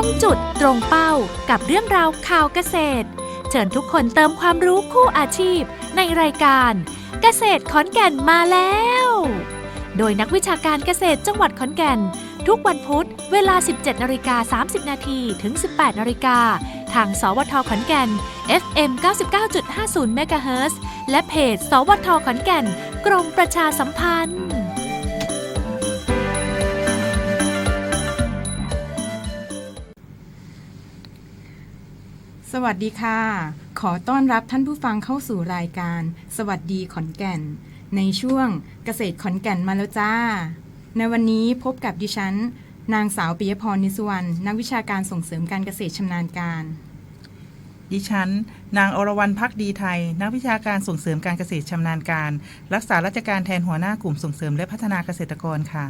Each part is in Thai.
รงจุดตรงเป้ากับเรื่องราวข่าวเกษตร เชิญทุกคนเติมความรู้คู่อาชีพในรายการ เกษตรขอนแก่นมาแล้ว โดยนักวิชาการเกษตรจังหวัดขอนแก่น ทุกวันพุธเวลา 17นาฬิกา30นาทีถึง 18นาฬิกาทางสวทขอนแก่น FM 99.50 MHz และเพจ สวทขอนแก่น กรมประชาสัมพันธ์ สวัสดีค่ะ ขอต้อนรับท่านผู้ฟังเข้าสู่รายการ สวัสดีขอนแก่น ในช่วงเกษตรขอนแก่นมาแล้วจ้า ในวันนี้พบกับดิฉัน นางสาวปิยพรนิสุวรรณนักวิชาการส่งเสริมการเกษตรชำนาญการ ดิฉัน นางอรวรรณพักดีไทย นักวิชาการส่งเสริมการเกษตรชำนาญการ รักษาราชการแทนหัวหน้ากลุ่มส่งเสริมและพัฒนาเกษตรกรค่ะ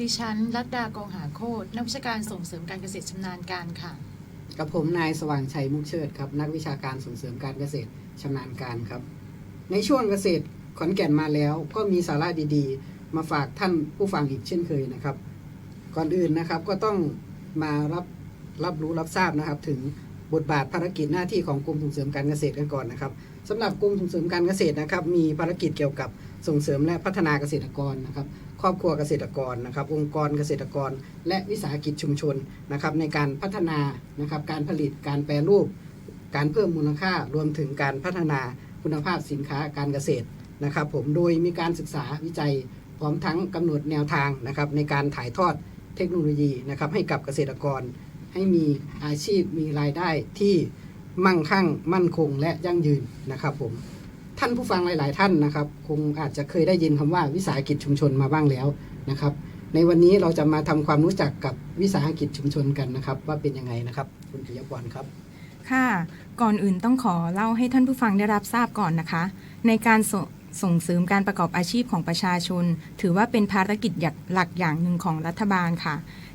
ดิฉันรัตดากองหาโคตรนักวิชาการส่งเสริมการเกษตรชำนาญการค่ะ กับผมนายสว่างชัยมุกเชิดครับ นักวิชาการส่งเสริมการเกษตรชำนาญการครับ ในช่วงเกษตรขอนแก่นมาแล้ว ก็มีสาระดีๆ มาฝากท่านผู้ฟังอีกเช่นเคยนะครับ ก่อนอื่นนะครับก็ต้องมารับรับรู้รับทราบนะครับ ถึงบทบาทภารกิจหน้าที่ของกรมส่งเสริมการเกษตรกันก่อนนะครับสำหรับกรมส่งเสริมการเกษตรนะครับ มีภารกิจเกี่ยวกับส่งเสริมและพัฒนาเกษตรกรนะครับ ครอบครัวเกษตรกรนะครับ องค์กรเกษตรกร และวิสาหกิจชุมชนนะครับ ในการพัฒนานะครับการผลิตการแปรรูป การเพิ่มมูลค่ารวมถึงการพัฒนาคุณภาพสินค้าการเกษตรนะครับ ผมโดยมีการศึกษาวิจัยพร้อมทั้งกำหนดแนวทางนะครับ ในการถ่ายทอดเทคโนโลยีนะครับ ให้กับเกษตรกร ให้มีอาชีพมีรายได้ที่มั่งคั่ง มั่นคง และยั่งยืนนะครับผม ท่านผู้ฟังหลาย ๆ ท่านนะครับ คงอาจจะเคยได้ยินคำว่าวิสาหกิจชุมชนมาบ้างแล้วนะครับ ในวันนี้เราจะมาทำความรู้จักกับวิสาหกิจชุมชนกันนะครับ ว่าเป็นยังไงนะครับ คุณปิยพรครับค่ะก่อนอื่นต้องขอเล่าให้ท่านผู้ฟังได้รับทราบก่อนนะคะ ในการสส่งเสริมการประกอบอาชีพของประชาชน ถือว่าเป็นภารกิจหลักอย่างหนึ่งของรัฐบาลค่ะ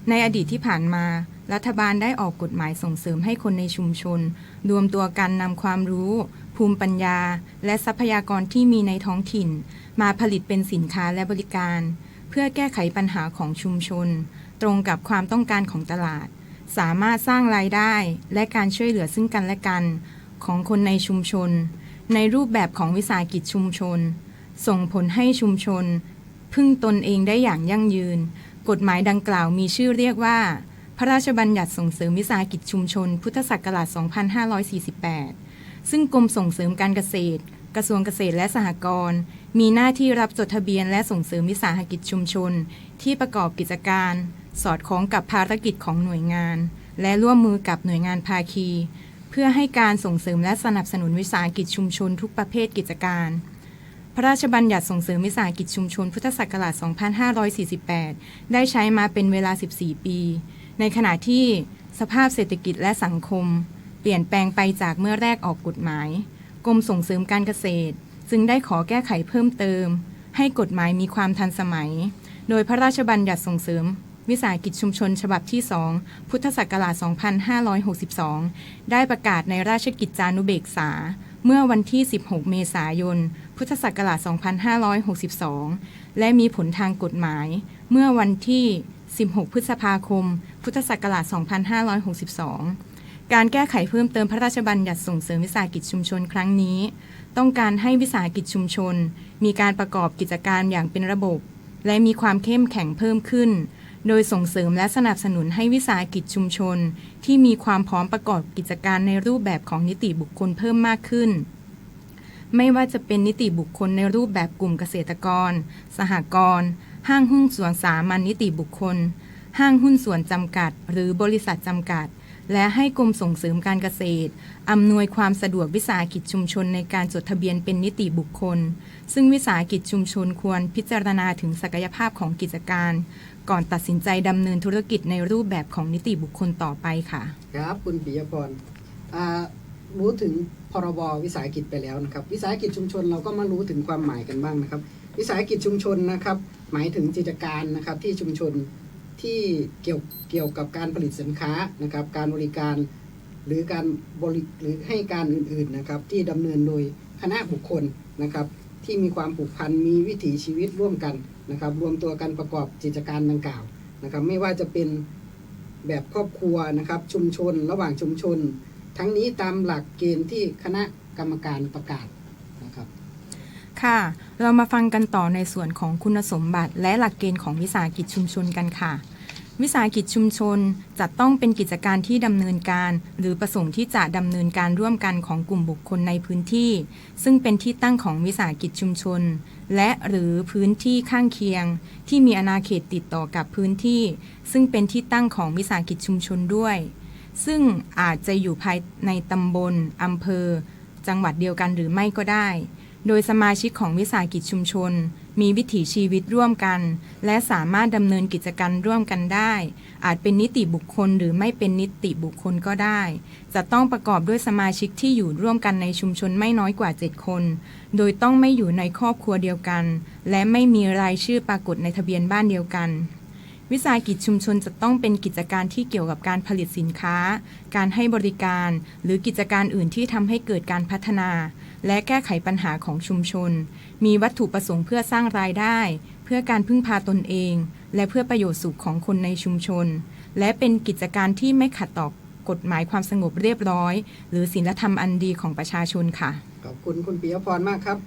ในอดีตที่ผ่านมา รัฐบาลได้ออกกฎหมายส่งเสริมให้คนในชุมชน รวมตัวกันนำความรู้ ภูมิปัญญา และทรัพยากรที่มีในท้องถิ่น มาผลิตเป็นสินค้าและบริการ เพื่อแก้ไขปัญหาของชุมชน ตรงกับความต้องการของตลาด สามารถสร้างรายได้และการช่วยเหลือซึ่งกันและกัน ของคนในชุมชน ในรูปแบบของวิสาหกิจชุมชน ส่งผลให้ชุมชน พึ่งตนเองได้อย่างยั่งยืน กฎหมายดังกล่าวมีชื่อเรียกว่า พระราชบัญญัติส่งเสริมวิสาหกิจชุมชน พุทธศักราช 2548 ซึ่งกรมส่งเสริมการเกษตร กระทรวงเกษตรและสหกรณ์ มีหน้าที่รับจดทะเบียนและส่งเสริมวิสาหกิจชุมชน ที่ประกอบกิจการ สอดคล้องกับภารกิจของหน่วยงาน และร่วมมือกับหน่วยงานภาคี เพื่อให้การส่งเสริมและสนับสนุนวิสาหกิจชุมชนทุกประเภทกิจการ พระราชบัญญัติส่งเสริมวิสาหกิจชุมชน พุทธศักราช 2548 ได้ใช้มาเป็นเวลา 14 ปี ในขณะที่สภาพเศรษฐกิจและสังคม เปลี่ยนแปลงไปจากเมื่อแรกออกกฎหมาย กรมส่งเสริมการเกษตร จึงได้ขอแก้ไขเพิ่มเติม ให้กฎหมายมีความทันสมัย โดยพระราชบัญญัติส่งเสริม วิสาหกิจชุมชนฉบับที่ 2 พุทธศักราช 2562 ได้ประกาศในราชกิจจานุเบกษา เมื่อวันที่ 16 เมษายน พุทธศักราช 2562 และมีผลทางกฎหมาย เมื่อวันที่ 16 พฤษภาคม พุทธศักราช 2562 การแก้ไขเพิ่มเติมพระราชบัญญัติส่งเสริมวิสาหกิจชุมชนครั้งนี้ ต้องการให้วิสาหกิจชุมชน มีการประกอบกิจการอย่างเป็นระบบ และมีความเข้มแข็งเพิ่มขึ้น โดยส่งเสริมและสนับสนุนให้วิสาหกิจชุมชน ที่มีความพร้อมประกอบกิจการในรูปแบบของนิติบุคคลเพิ่มมากขึ้น ไม่ว่าจะเป็นนิติบุคคลในรูปแบบกลุ่มเกษตรกร สหกรณ์ ห้างหุ้นส่วนสามัญนิติบุคคล ห้างหุ้นส่วนจำกัด หรือบริษัทจำกัด และให้กรมส่งเสริมการเกษตร อำนวยความสะดวกวิสาหกิจชุมชนในการจดทะเบียนเป็นนิติบุคคล ซึ่งวิสาหกิจชุมชนควรพิจารณาถึงศักยภาพของกิจการ ก่อนตัดสินใจดำเนินธุรกิจในรูปแบบของนิติบุคคลต่อไปค่ะ ครับคุณปิยพรรู้ถึงพรบวิสาหกิจไปแล้วนะครับ วิสาหกิจชุมชนเราก็มารู้ถึงความหมายกันบ้างนะครับ วิสาหกิจชุมชนนะครับ หมายถึงกิจการนะครับที่ชุมชน ที่เกี่ยวเกี่ยวกับการผลิตสินค้านะครับ การบริการหรือการบริหรือให้การอื่นๆนะครับ ที่ดำเนินโดยคณะบุคคลนะครับ ที่มีความผูกพันมีวิถีชีวิตร่วมกันนะครับ รวมตัวกันประกอบกิจการดังกล่าวนะครับ ไม่ว่าจะเป็นแบบครอบครัวนะครับ ชุมชน ระหว่างชุมชน ทั้งนี้ตามหลักเกณฑ์ที่คณะกรรมการประกาศ ค่ะ เรามาฟังกันต่อในส่วนของคุณสมบัติ และหลักเกณฑ์ของวิสาหกิจชุมชนกันค่ะ วิสาหกิจชุมชนจะต้องเป็นกิจการที่ดำเนินการ หรือประสงค์ที่จะดำเนินการร่วมกันของกลุ่มบุคคลในพื้นที่ ซึ่งเป็นที่ตั้งของวิสาหกิจชุมชน และหรือพื้นที่ข้างเคียง ที่มีอาณาเขตติดต่อกับพื้นที่ ซึ่งเป็นที่ตั้งของวิสาหกิจชุมชนด้วย ซึ่งอาจจะอยู่ภายในตำบลอำเภอ จังหวัดเดียวกันหรือไม่ก็ได้ โดยสมาชิกของวิสาหกิจชุมชน มีวิถีชีวิตร่วมกัน และสามารถดำเนินกิจการร่วมกันได้ อาจเป็นนิติบุคคลหรือไม่เป็นนิติบุคคลก็ได้ จะต้องประกอบด้วยสมาชิกที่อยู่ร่วมกันในชุมชนไม่น้อยกว่า 7 คน โดยต้องไม่อยู่ในครอบครัวเดียวกัน และไม่มีรายชื่อปรากฏในทะเบียนบ้านเดียวกันวิสาหกิจชุมชนจะต้องเป็นกิจการที่เกี่ยวกับการผลิตสินค้า การให้บริการ หรือกิจการอื่นที่ทำให้เกิดการพัฒนา และแก้ไขปัญหาของชุมชน มีวัตถุประสงค์เพื่อสร้างรายได้ เพื่อการพึ่งพาตนเอง และเพื่อประโยชน์สุขของคนในชุมชน และเป็นกิจการที่ไม่ขัดต่อกฎหมายความสงบเรียบร้อย หรือศีลธรรมอันดีของประชาชนค่ะ ขอบคุณคุณปิยพรมากครับ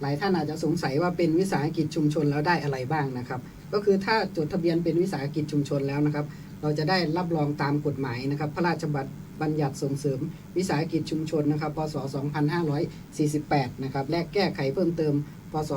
หลายท่านอาจจะสงสัยว่าเป็นวิสาหกิจชุมชนแล้วได้อะไรบ้างนะครับ ก็คือถ้าจดทะเบียนเป็นวิสาหกิจชุมชนแล้วนะครับ เราจะได้รับรองตามกฎหมายนะครับ พระราชบัญญัติส่งเสริม วิสาหกิจชุมชนนะครับ พศ 2548 นะครับ และแก้ไขเพิ่มเติม พศ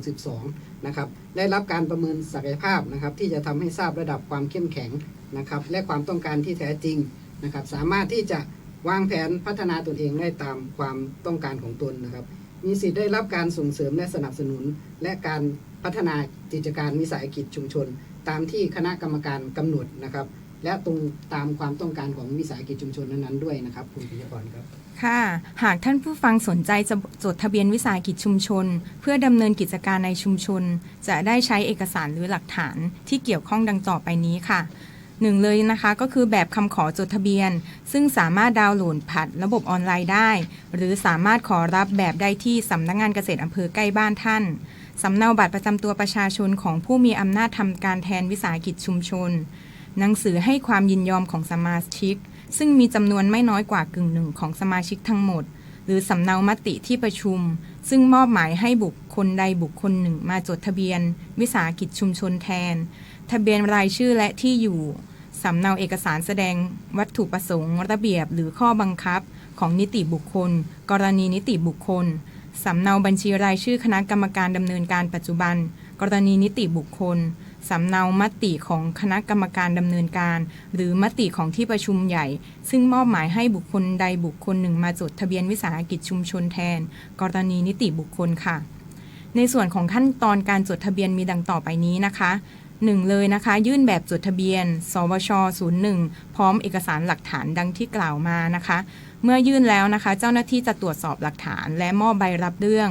2562 นะครับ ได้รับการประเมินศักยภาพนะครับ ที่จะทำให้ทราบระดับความเข้มแข็งนะครับ และความต้องการที่แท้จริงนะครับ สามารถที่จะวางแผนพัฒนาตนเองได้ตามความต้องการของตนนะครับ มีสิทธิ์ได้รับการส่งเสริมและสนับสนุน และการพัฒนากิจการวิสาหกิจชุมชนตามที่คณะกรรมการกำหนดนะครับ และตรงตามความต้องการของวิสาหกิจชุมชนนั้นๆด้วยนะครับคุณปิยพรครับค่ะ หากท่านผู้ฟังสนใจจะจดทะเบียนวิสาหกิจชุมชน เพื่อดำเนินกิจการในชุมชน จะได้ใช้เอกสารหรือหลักฐานที่เกี่ยวข้องดังต่อไปนี้ค่ะหนึ่งเลยนะคะก็คือแบบคำขอจดทะเบียน ซึ่งสามารถดาวน์โหลดผ่านระบบออนไลน์ได้ หรือสามารถขอรับแบบได้ที่สำนักงานเกษตรอำเภอใกล้บ้านท่าน สำเนาบัตรประจำตัวประชาชนของผู้มีอำนาจทำการแทนวิสาหกิจชุมชน หนังสือให้ความยินยอมของสมาชิก ซึ่งมีจำนวนไม่น้อยกว่ากึ่งหนึ่งของสมาชิกทั้งหมด หรือสำเนามติที่ประชุม ซึ่งมอบหมายให้บุคคลใดบุคคลหนึ่งมาจดทะเบียน วิสาหกิจชุมชนแทน ทะเบียนรายชื่อและที่อยู่สำเนาเอกสารแสดงวัตถุประสงค์ ระเบียบหรือข้อบังคับ ของนิติบุคคล กรณีนิติบุคคล สำเนาบัญชีรายชื่อคณะกรรมการดำเนินการปัจจุบัน กรณีนิติบุคคล สำเนามติของคณะกรรมการดำเนินการ หรือมติของที่ประชุมใหญ่ ซึ่งมอบหมายให้บุคคลใดบุคคลหนึ่งมาจดทะเบียนวิสาหกิจชุมชนแทน กรณีนิติบุคคลค่ะ ในส่วนของขั้นตอนการจดทะเบียนมีดังต่อไปนี้นะคะหนึ่งเลยนะคะ ยื่นแบบจดทะเบียน สวช 01 พร้อมเอกสารหลักฐานดังที่กล่าวมานะคะ เมื่อยื่นแล้วนะคะ เจ้าหน้าที่จะตรวจสอบหลักฐาน และมอบใบรับเรื่อง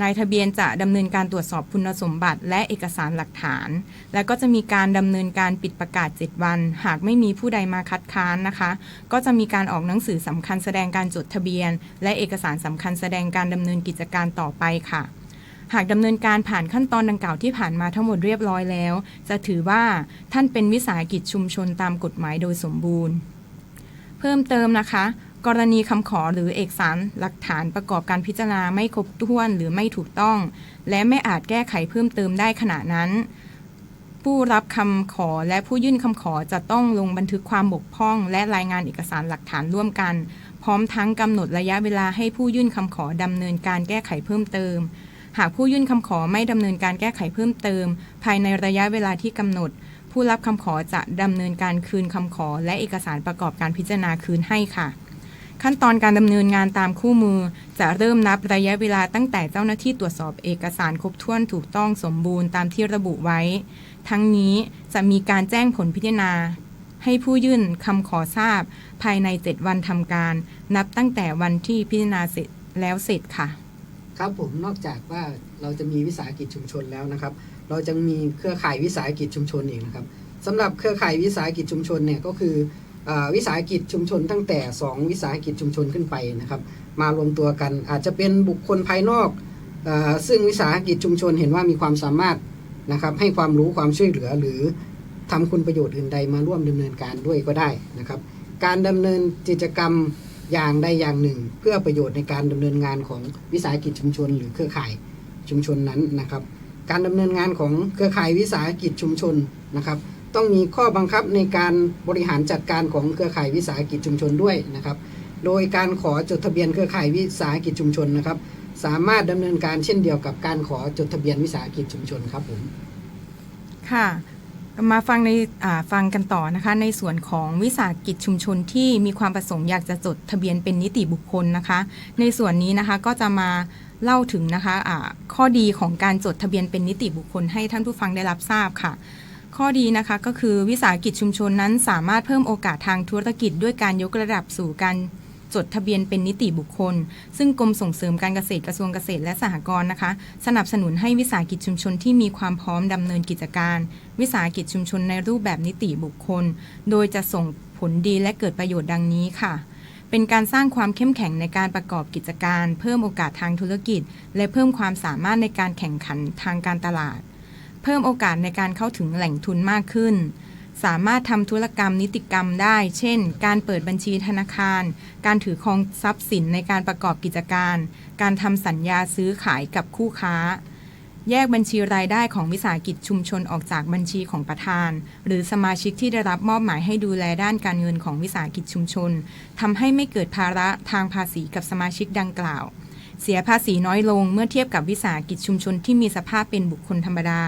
นายทะเบียนจะดำเนินการตรวจสอบคุณสมบัติ และเอกสารหลักฐาน และก็จะมีการดำเนินการปิดประกาศ 7 วัน หากไม่มีผู้ใดมาคัดค้านนะคะ ก็จะมีการออกหนังสือสำคัญแสดงการจดทะเบียน และเอกสารสำคัญแสดงการดำเนินกิจการต่อไปค่ะ หากดำเนินการผ่านขั้นตอนดังกล่าวที่ผ่านมาทั้งหมดเรียบร้อยแล้ว จะถือว่าท่านเป็นวิสาหกิจชุมชนตามกฎหมายโดยสมบูรณ์ เพิ่มเติมนะคะ กรณีคำขอหรือเอกสารหลักฐานประกอบการพิจารณาไม่ครบถ้วนหรือไม่ถูกต้อง และไม่อาจแก้ไขเพิ่มเติมได้ขณะนั้น ผู้รับคำขอและผู้ยื่นคำขอจะต้องลงบันทึกความบกพร่อง และรายงานเอกสารหลักฐานร่วมกัน พร้อมทั้งกำหนดระยะเวลาให้ผู้ยื่นคำขอดำเนินการแก้ไขเพิ่มเติม หากผู้ยื่นคำขอไม่ดำเนินการแก้ไขเพิ่มเติม ภายในระยะเวลาที่กำหนด ผู้รับคำขอจะดำเนินการคืนคำขอ และเอกสารประกอบการพิจารณาคืนให้ค่ะ ขั้นตอนการดำเนินงานตามคู่มือ จะเริ่มนับระยะเวลาตั้งแต่เจ้าหน้าที่ตรวจสอบเอกสารครบถ้วนถูกต้องสมบูรณ์ตามที่ระบุไว้ ทั้งนี้จะมีการแจ้งผลพิจารณา ให้ผู้ยื่นคำขอทราบ ภายใน 7 วันทำการ นับตั้งแต่วันที่พิจารณาเสร็จแล้วเสร็จค่ะ ครับผมนอกจากว่าเราจะมีวิสาหกิจชุมชนแล้วนะครับ เราจะมีเครือข่ายวิสาหกิจชุมชนอีกนะครับสำหรับเครือข่ายวิสาหกิจชุมชนเนี่ยก็คือ วิสาหกิจชุมชนตั้งแต่ 2 วิสาหกิจชุมชนขึ้นไปนะครับ มารวมตัวกันอาจจะเป็นบุคคลภายนอกอซึ่งวิสาหกิจชุมชนเห็นว่ามีความสามารถนะครับให้ความรู้ความช่วยเหลือหรือทำคุณประโยชน์อื่นใดมาร่วมดำเนินการด้วยก็ได้นะครับ การดำเนินกิจกรรมอย่างใดอย่างหนึ่ง เพื่อประโยชน์ในการดำเนินงานของวิสาหกิจชุมชน หรือเครือข่ายชุมชนนั้นนะครับ การดำเนินงานของเครือข่ายวิสาหกิจชุมชนนะครับ ต้องมีข้อบังคับในการบริหารจัดการของเครือข่ายวิสาหกิจชุมชนด้วยนะครับ โดยการขอจดทะเบียนเครือข่ายวิสาหกิจชุมชนนะครับ สามารถดำเนินการเช่นเดียวกับการขอจดทะเบียนวิสาหกิจชุมชนครับผมค่ะมาฟังในฟังกันต่อนะคะ ในส่วนของวิสาหกิจชุมชนที่มีความประสงค์อยากจะจดทะเบียนเป็นนิติบุคคลนะคะ ในส่วนนี้นะคะก็จะมาเล่าถึงนะคะอ่าข้อดีของการจดทะเบียนเป็นนิติบุคคลให้ท่านผู้ฟังได้รับทราบค่ะ ข้อดีนะคะก็คือวิสาหกิจชุมชนนั้นสามารถเพิ่มโอกาสทางธุรกิจด้วยการยกระดับสู่การจดทะเบียนเป็นนิติบุคคล ซึ่งกรมส่งเสริมการเกษตรกระทรวงเกษตรและสหกรณ์นะคะ สนับสนุนให้วิสาหกิจชุมชนที่มีความพร้อมดำเนินกิจการ วิสาหกิจชุมชนในรูปแบบนิติบุคคล โดยจะส่งผลดีและเกิดประโยชน์ดังนี้ค่ะ เป็นการสร้างความเข้มแข็งในการประกอบกิจการ เพิ่มโอกาสทางธุรกิจ และเพิ่มความสามารถในการแข่งขันทางการตลาด เพิ่มโอกาสในการเข้าถึงแหล่งทุนมากขึ้น สามารถทำธุรกรรมนิติกรรมได้ เช่น การเปิดบัญชีธนาคาร การถือครองทรัพย์สินในการประกอบกิจการ การทำสัญญาซื้อขายกับคู่ค้า แยกบัญชีรายได้ของวิสาหกิจชุมชนออกจากบัญชีของประธาน หรือสมาชิกที่ได้รับมอบหมายให้ดูแลด้านการเงินของวิสาหกิจชุมชนทำให้ไม่เกิดภาระทางภาษีกับสมาชิกดังกล่าว เสียภาษีน้อยลงเมื่อเทียบกับวิสาหกิจชุมชนที่มีสภาพเป็นบุคคลธรรมดา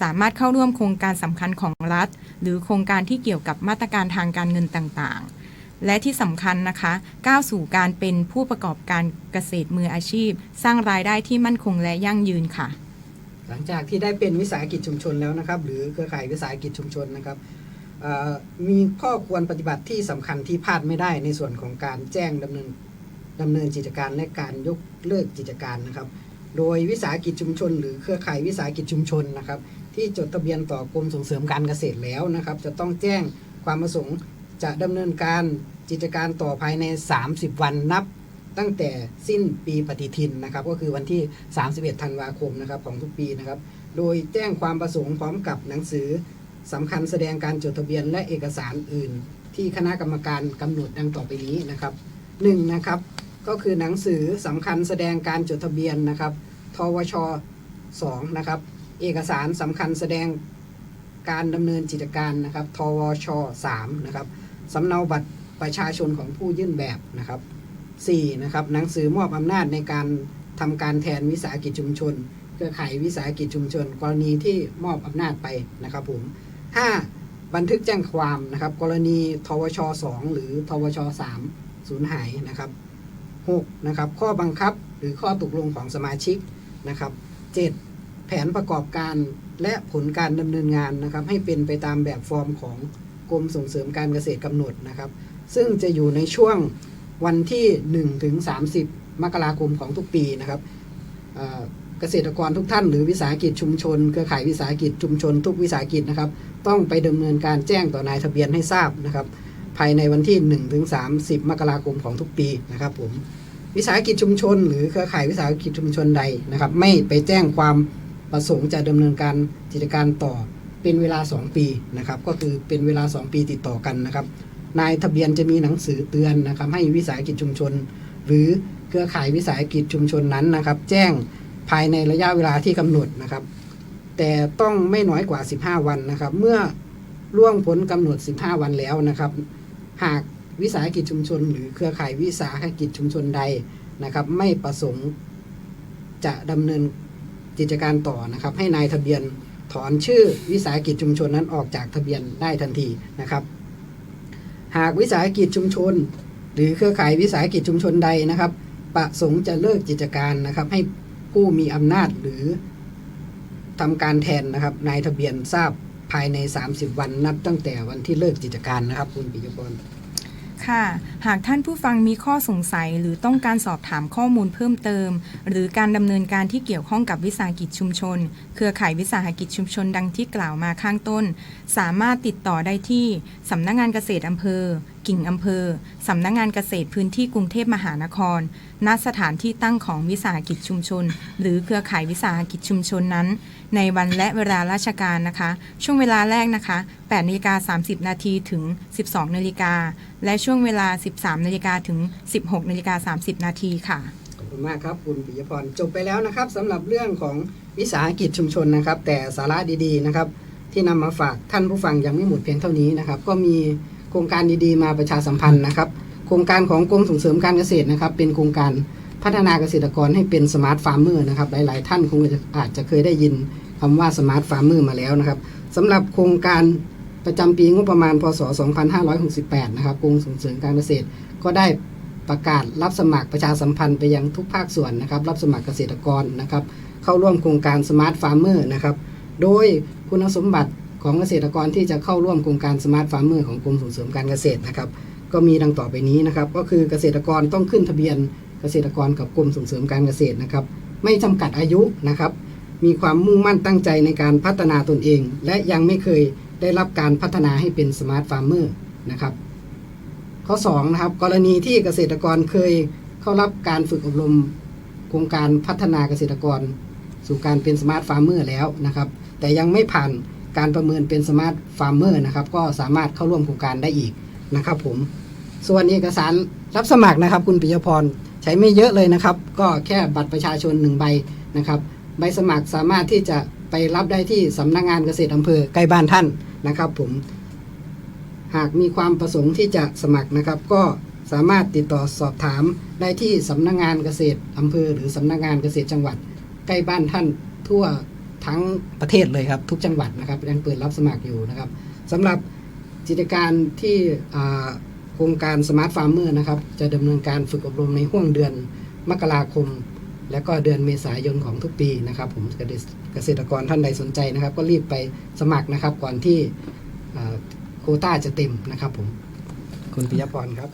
สามารถเข้าร่วมโครงการสำคัญของรัฐ หรือโครงการที่เกี่ยวกับมาตรการทางการเงินต่างๆ และที่สำคัญนะคะ ก้าวสู่การเป็นผู้ประกอบการเกษตรมืออาชีพ สร้างรายได้ที่มั่นคงและยั่งยืนค่ะ หลังจากที่ได้เป็นวิสาหกิจชุมชนแล้วนะครับ หรือเครือข่ายวิสาหกิจชุมชนนะครับมีข้อควรปฏิบัติที่สำคัญที่พลาดไม่ได้ในส่วนของการแจ้งดำเนิน ดำเนินกิจการและการยกเลิกกิจการนะครับ โดยวิสาหกิจชุมชน หรือเครือข่ายวิสาหกิจชุมชนนะครับ ที่จดทะเบียนต่อกรมส่งเสริมการเกษตรแล้วนะครับ จะต้องแจ้งความประสงค์จะดำเนินการกิจการต่อภายใน 30 วันนับ ตั้งแต่สิ้นปีปฏิทินนะครับ ก็คือวันที่ 31 ธันวาคมนะครับของทุกปีนะครับ โดยแจ้งความประสงค์พร้อมกับหนังสือสำคัญแสดงการจดทะเบียนและเอกสารอื่น ที่คณะกรรมการกำหนดดังต่อไปนี้นะครับหนึ่งนะครับ ก็คือหนังสือสำคัญแสดงการจดทะเบียนนะครับ ทวช 2 นะครับ เอกสารสำคัญแสดงการดำเนินกิจการนะครับ ทวช 3 นะครับสำเนาบัตรประชาชนของผู้ยื่นแบบนะครับ 4 นะครับหนังสือมอบอำนาจในการทำการแทนวิสาหกิจชุมชนเครือข่ายวิสาหกิจชุมชน กรณีที่มอบอำนาจไปนะครับผม 5. บันทึกแจ้งความนะครับ กรณีทวช 2 หรือทวช 3 สูญหายนะครับ 6. นะครับข้อบังคับหรือข้อตกลงของสมาชิกนะครับ 7. แผนประกอบการและผลการดำเนินงานนะครับ ให้เป็นไปตามแบบฟอร์มของกรมส่งเสริมการเกษตรกำหนดนะครับ ซึ่งจะอยู่ในช่วงวันที่1ถึง30 มกราคมของทุกปีนะครับเอ่อเกษตรกรทุกท่านหรือวิสาหกิจชุมชนเครือข่ายวิสาหกิจชุมชนทุกวิสาหกิจนะครับ ต้องไปดำเนินการแจ้งต่อนายทะเบียนให้ทราบนะครับ ภายในวันที่1ถึง30 มกราคมของทุกปีนะครับผมวิสาหกิจชุมชน หรือเครือข่ายวิสาหกิจชุมชนใดนะครับ ไม่ไปแจ้งความประสงค์จะดำเนินการกิจการต่อเป็นเวลา 2 ปีนะครับก็คือเป็นเวลา 2 ปีติดต่อกันนะครับนายทะเบียนจะมีหนังสือเตือนนะครับให้วิสาหกิจชุมชน หรือเครือข่ายวิสาหกิจชุมชนนั้นนะครับ แจ้งภายในระยะเวลาที่กำหนดนะครับ แต่ต้องไม่น้อยกว่า 15 วันนะครับ เมื่อล่วงพ้นกำหนด 15 วันแล้วนะครับ หากวิสาหกิจชุมชน หรือเครือข่ายวิสาหกิจชุมชนใดนะครับ ไม่ประสงค์จะดำเนินกิจการต่อนะครับ ให้นายทะเบียนถอนชื่อวิสาหกิจชุมชนนั้นออกจากทะเบียนได้ทันทีนะครับ หากวิสาหกิจชุมชน หรือเครือข่ายวิสาหกิจชุมชนใดนะครับ ประสงค์จะเลิกกิจการนะครับ ให้ผู้มีอำนาจหรือทำการแทนนะครับนายทะเบียนทราบ ภายใน 30 วันนับตั้งแต่วันที่เลิกกิจการนะครับ คุณปิยพรค่ะ หากท่านผู้ฟังมีข้อสงสัยหรือต้องการสอบถามข้อมูลเพิ่มเติม หรือการดำเนินการที่เกี่ยวข้องกับวิสาหกิจชุมชน เครือข่ายวิสาหกิจชุมชนดังที่กล่าวมาข้างต้น สามารถติดต่อได้ที่สำนักงานเกษตรอำเภอ กิ่งอำเภอ สำนักงงานเกษตรพื้นที่กรุงเทพมหานคร ณ สถานที่ตั้งของวิสาหกิจชุมชน หรือเครือข่ายวิสาหกิจชุมชนนั้น ในวันและเวลาราชการนะคะ ช่วงเวลาแรกนะคะ8นาฬิกา30 นาทีถึง 12นาฬิกา และช่วงเวลา 13นาฬิกาถึง 16นาฬิกา30 นาทีค่ะขอบคุณมากครับคุณปิยพรจบไปแล้วนะครับสำหรับเรื่องของวิสาหกิจชุมชนนะครับ แต่สาระดีๆนะครับที่นำมาฝากท่านผู้ฟังยังไม่หมดเพียงเท่านี้นะครับ ก็มี โครงการดีๆมาประชาสัมพันธ์นะครับ โครงการของกรมส่งเสริมการเกษตรนะครับ เป็นโครงการพัฒนาเกษตรกรให้เป็นสมาร์ทฟาร์มเมอร์นะครับ หลาย ๆ ท่านคงจะอาจจะเคยได้ยินคำว่าสมาร์ทฟาร์มเมอร์มาแล้วนะครับสำหรับโครงการประจำปีงบประมาณพศ 2568 นะครับกรมส่งเสริมการเกษตรก็ได้ประกาศรับสมัครประชาสัมพันธ์ไปยังทุกภาคส่วนนะครับ รับสมัครเกษตรกรนะครับ เข้าร่วมโครงการสมาร์ทฟาร์มเมอร์นะครับ โดยคุณสมบัติ ของเกษตรกรที่จะเข้าร่วมโครงการสมาร์ทฟาร์มเมอร์ของกรมส่งเสริมการเกษตรนะครับ ก็มีดังต่อไปนี้นะครับ ก็คือเกษตรกรต้องขึ้นทะเบียนเกษตรกรกับกรมส่งเสริมการเกษตรนะครับ ไม่จำกัดอายุนะครับ มีความมุ่งมั่นตั้งใจในการพัฒนาตนเอง และยังไม่เคยได้รับการพัฒนาให้เป็นสมาร์ทฟาร์มเมอร์นะครับ ข้อ2นะครับกรณีที่เกษตรกรเคยเข้ารับการฝึกอบรมโครงการพัฒนาเกษตรกร สู่การเป็นสมาร์ทฟาร์มเมอร์แล้วนะครับ แต่ยังไม่ผ่าน การประเมินเป็นสมาร์ทฟาร์มเมอร์นะครับก็สามารถเข้าร่วมโครงการได้อีกนะครับผมส่วนเอกสารรับสมัครนะครับ คุณปิยพรใช้ไม่เยอะเลยนะครับ ก็แค่บัตรประชาชนหนึ่งใบนะครับ ใบสมัครสามารถที่จะไปรับได้ที่สำนักงานเกษตรอำเภอใกล้บ้านท่านนะครับ ผม หากมีความประสงค์ที่จะสมัครนะครับ ก็สามารถติดต่อสอบถามได้ที่สำนักงานเกษตรอำเภอ หรือสำนักงานเกษตรจังหวัด ใกล้บ้านท่านทั่ว ทั้งประเทศเลยครับ ทุกจังหวัดนะครับยังเปิดรับสมัครอยู่นะครับสำหรับกิจการที่โครงการสมาร์ทฟาร์มเมอร์นะครับ จะดำเนินการฝึกอบรมในห่วงเดือนมกราคม และก็เดือนเมษายนของทุกปีนะครับผมเกษตรกรท่านใดสนใจนะครับ ก็รีบไปสมัครนะครับก่อนที่โคต้าจะเต็มนะครับผมคุณปิยพรครับ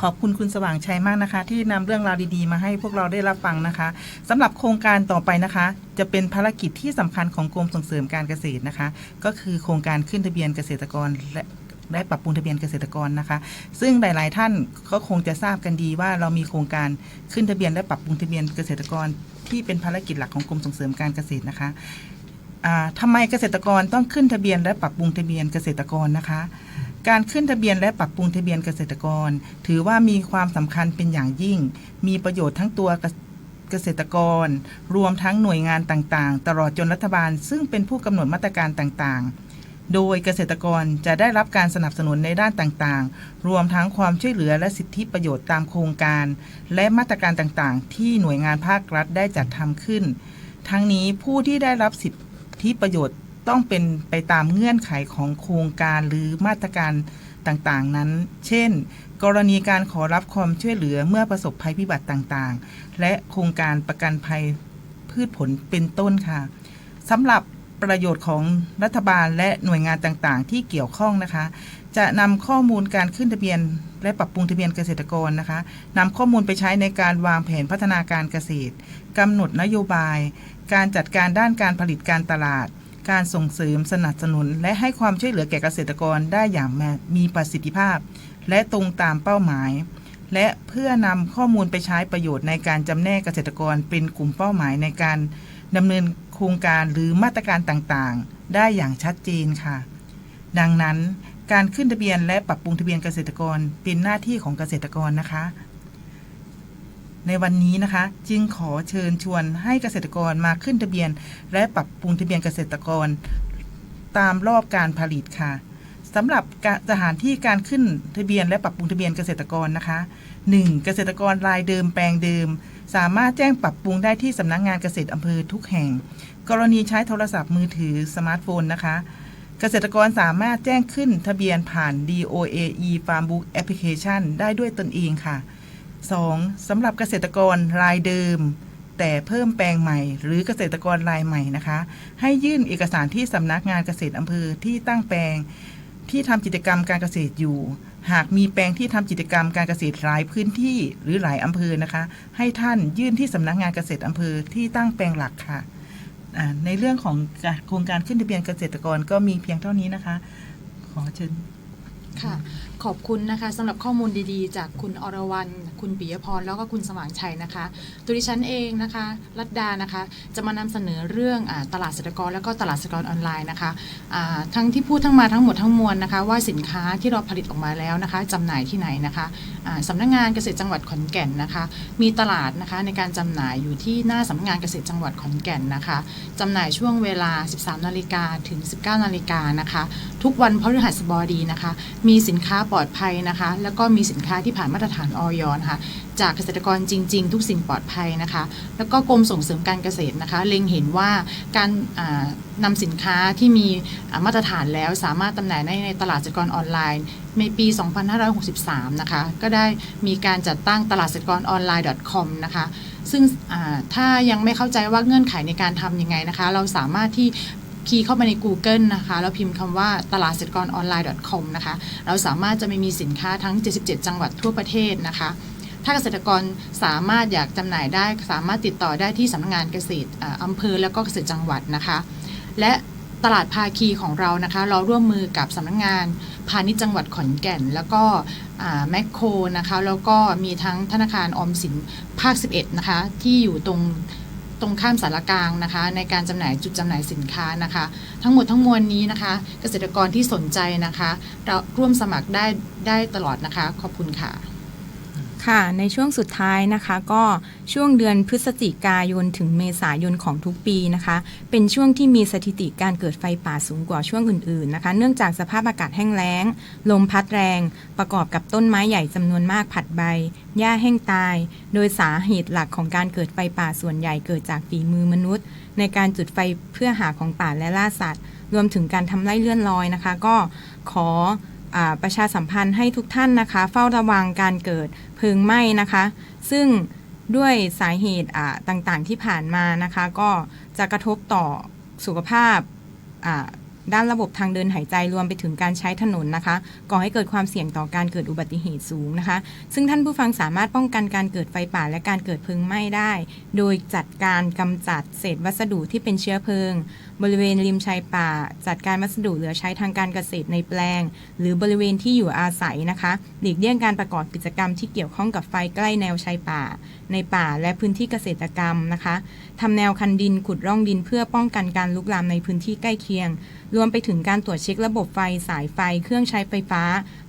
ขอบคุณคุณสว่างชัยมากนะคะ ที่นำเรื่องราวดีๆ มาให้พวกเราได้รับฟังนะคะสำหรับโครงการต่อไปนะคะ จะเป็นภารกิจที่สำคัญของกรมส่งเสริมการเกษตรนะคะ ก็คือโครงการขึ้นทะเบียนเกษตรกรและและปรับปรุงทะเบียนเกษตรกรนะคะ ซึ่งหลาย ๆ ท่านก็คงจะทราบกันดีว่าเรามีโครงการขึ้นทะเบียนและปรับปรุงทะเบียนเกษตรกร ที่เป็นภารกิจหลักของกรมส่งเสริมการเกษตรนะคะอ่าทำไมเกษตรกรต้องขึ้นทะเบียนและปรับปรุงทะเบียนเกษตรกรนะคะ การขึ้นทะเบียนและปรับปรุงทะเบียนเกษตรกร ถือว่ามีความสำคัญเป็นอย่างยิ่ง มีประโยชน์ทั้งตัวเกษตรกร รวมทั้งหน่วยงานต่างๆ ตลอดจนรัฐบาล ซึ่งเป็นผู้กำหนดมาตรการต่างๆโดยเกษตรกรจะได้รับการสนับสนุนในด้านต่างๆ รวมทั้งความช่วยเหลือและสิทธิประโยชน์ตามโครงการ และมาตรการต่างๆ ที่หน่วยงานภาครัฐได้จัดทำขึ้น ทั้งนี้ผู้ที่ได้รับสิทธิประโยชน์ ต้องเป็นไปตามเงื่อนไขของโครงการหรือมาตรการต่างๆ นั้น เช่น กรณีการขอรับความช่วยเหลือเมื่อประสบภัยพิบัติต่างๆ และโครงการประกันภัยพืชผลเป็นต้นค่ะสำหรับประโยชน์ของรัฐบาลและหน่วยงานต่างๆ ที่เกี่ยวข้องนะคะ จะนำข้อมูลการขึ้นทะเบียน และปรับปรุงทะเบียนเกษตรกรนะคะนำข้อมูลไปใช้ในการวางแผนพัฒนาการเกษตรกำหนดนโยบาย การจัดการด้านการผลิตการตลาด การส่งเสริมสนับสนุน และให้ความช่วยเหลือแก่เกษตรกรได้อย่างมีประสิทธิภาพ และตรงตามเป้าหมาย และเพื่อนำข้อมูลไปใช้ประโยชน์ในการจำแนกเกษตรกรเป็นกลุ่มเป้าหมายในการดำเนินโครงการหรือมาตรการต่างๆ ได้อย่างชัดเจนค่ะ ดังนั้นการขึ้นทะเบียนและปรับปรุงทะเบียนเกษตรกรเป็นหน้าที่ของเกษตรกรนะคะ ในวันนี้นะคะ จึงขอเชิญชวนให้เกษตรกรมาขึ้นทะเบียน และปรับปรุงทะเบียนเกษตรกร ตามรอบการผลิตค่ะสำหรับสถานที่การขึ้นทะเบียนและปรับปรุงทะเบียนเกษตรกรนะคะ 1. เกษตรกรรายเดิมแปลงเดิม สามารถแจ้งปรับปรุงได้ที่สำนักงงานเกษตรอำเภอทุกแห่ง กรณีใช้โทรศัพท์มือถือสมาร์ทโฟนนะคะ เกษตรกรสามารถแจ้งขึ้นทะเบียนผ่าน DOAE Farmbook Application ได้ด้วยตนเองค่ะ 2. สำหรับเกษตรกรรายเดิม แต่เพิ่มแปลงใหม่ หรือเกษตรกรรายใหม่นะคะ ให้ยื่นเอกสารที่สำนักงานเกษตรอำเภอที่ตั้งแปลง ที่ทำกิจกรรมการเกษตรอยู่ หากมีแปลงที่ทำกิจกรรมการเกษตรหลายพื้นที่หรือหลายอำเภอนะคะ ให้ท่านยื่นที่สำนักงานเกษตรอำเภอที่ตั้งแปลงหลักค่ะในเรื่องของโครงการขึ้นทะเบียนเกษตรกรก็มีเพียงเท่านี้นะคะ ขอเชิญค่ะ ขอบคุณนะคะสำหรับข้อมูลดีๆ จากคุณอรวรรณคุณปิยพรแล้วก็คุณสว่างชัยนะคะตัวดิฉันเองนะคะรัตดานะคะ จะมานำเสนอเรื่องอาตลาดเกษตรกรแล้วก็ตลาดเกษตรกรออนไลน์นะคะอ่าทั้งที่พูดทั้งมาทั้งหมดทั้งมวลนะคะ ว่าสินค้าที่เราผลิตออกมาแล้วนะคะจำหน่ายที่ไหนนะคะอ่าสำนักงานเกษตรจังหวัดขอนแก่นนะคะ มีตลาดนะคะในการจำหน่ายอยู่ที่หน้าสำนักงานเกษตรจังหวัดขอนแก่นนะคะจำหน่ายช่วงเวลา 13นาฬิกาถึง 19นาฬิกานะคะ ทุกวันพฤหัสบดีนะคะ มีสินค้าปลอดภัยนะคะ แล้วก็มีสินค้าที่ผ่านมาตรฐานออยนะคะจากเกษตรกรจริง ๆ ทุกสิ่งปลอดภัยนะคะ แล้วก็กรมส่งเสริมการเกษตรนะคะ เล็งเห็นว่าการอ่านำสินค้าที่มีมาตรฐานแล้วสามารถจำหน่ายในตลาดเกษตรกรออนไลน์ในปี 2563 นะคะ ก็ได้มีการจัดตั้งตลาดเกษตรกรออนไลน์ .com นะคะ ซึ่งถ้ายังไม่เข้าใจว่าเงื่อนไขในการทำยังไงนะคะ เราสามารถที่ คีย์เข้าไปใน Google นะคะ แล้วพิมพ์คำว่าตลาดเกษตรกรออนไลน์ .com นะคะ เราสามารถจะไม่มีสินค้าทั้ง 77 จังหวัดทั่วประเทศนะคะ ถ้าเกษตรกรสามารถอยากจำหน่ายได้ สามารถติดต่อได้ที่สำนักงานเกษตรอ่าอำเภอแล้วก็เกษตรจังหวัดนะคะ และตลาดภาคีของเรานะคะ เราร่วมมือกับสำนักงานพาณิชย์จังหวัดขอนแก่น แล้วก็แมคโครนะคะ แล้วก็มีทั้งธนาคารออมสินภาค 11 นะคะ ที่อยู่ตรง ตรงข้ามสารกลางนะคะ ในการจำหน่ายจุดจำหน่ายสินค้านะคะ ทั้งหมดทั้งมวลนี้นะคะ เกษตรกรที่สนใจนะคะ เราร่วมสมัครได้ได้ตลอดนะคะ ขอบคุณค่ะ ค่ะ ในช่วงสุดท้ายนะคะ ก็ช่วงเดือนพฤศจิกายนถึงเมษายนของทุกปีนะคะ เป็นช่วงที่มีสถิติการเกิดไฟป่าสูงกว่าช่วงอื่นๆนะคะ เนื่องจากสภาพอากาศแห้งแล้ง ลมพัดแรง ประกอบกับต้นไม้ใหญ่จำนวนมากผัดใบ หญ้าแห้งตาย โดยสาเหตุหลักของการเกิดไฟป่าส่วนใหญ่เกิดจากฝีมือมนุษย์ ในการจุดไฟเพื่อหาของป่าและล่าสัตว์ รวมถึงการทำไร่เลื่อนลอยนะคะ ก็ขอประชาสัมพันธ์ให้ทุกท่านนะคะ เฝ้าระวังการเกิด เพลิงไหม้นะคะ ซึ่งด้วยสาเหตุอ่าต่างๆที่ผ่านมานะคะ ก็จะกระทบต่อสุขภาพอ่า ด้านระบบทางเดินหายใจรวมไปถึงการใช้ถนนนะคะ ก่อให้เกิดความเสี่ยงต่อการเกิดอุบัติเหตุสูงนะคะ ซึ่งท่านผู้ฟังสามารถป้องกันการเกิดไฟป่าและการเกิดเพลิงไหม้ได้ โดยจัดการกำจัดเศษวัสดุที่เป็นเชื้อเพลิง บริเวณริมชายป่า จัดการวัสดุเหลือใช้ทางการเกษตรในแปลง หรือบริเวณที่อยู่อาศัยนะคะหลีกเลี่ยงการประกอบกิจกรรมที่เกี่ยวข้องกับไฟใกล้แนวชายป่า ในป่าและพื้นที่เกษตรกรรมนะคะทำแนวคันดินขุดร่องดินเพื่อป้องกันการลุกลามในพื้นที่ใกล้เคียง รวมไปถึงการตรวจเช็คระบบไฟสายไฟเครื่องใช้ไฟฟ้า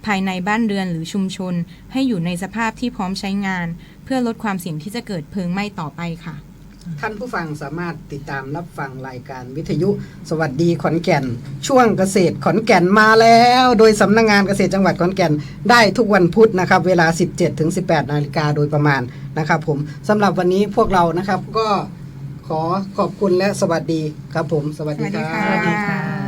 ภายในบ้านเรือนหรือชุมชน ให้อยู่ในสภาพที่พร้อมใช้งาน เพื่อลดความเสี่ยงที่จะเกิดเพลิงไหม้ต่อไปค่ะ ท่านผู้ฟังสามารถติดตามรับฟังรายการวิทยุ สวัสดีขอนแก่น ช่วงเกษตรขอนแก่นมาแล้ว โดยสำนักงงานเกษตรจังหวัดขอนแก่นได้ทุกวันพุธนะครับ เวลา 17ถึง18นาฬิกาโดยประมาณนะครับผมสำหรับวันนี้พวกเรานะครับก็ขอขอบคุณและสวัสดีครับผม สวัสดีครัสวัสดีบค่ะ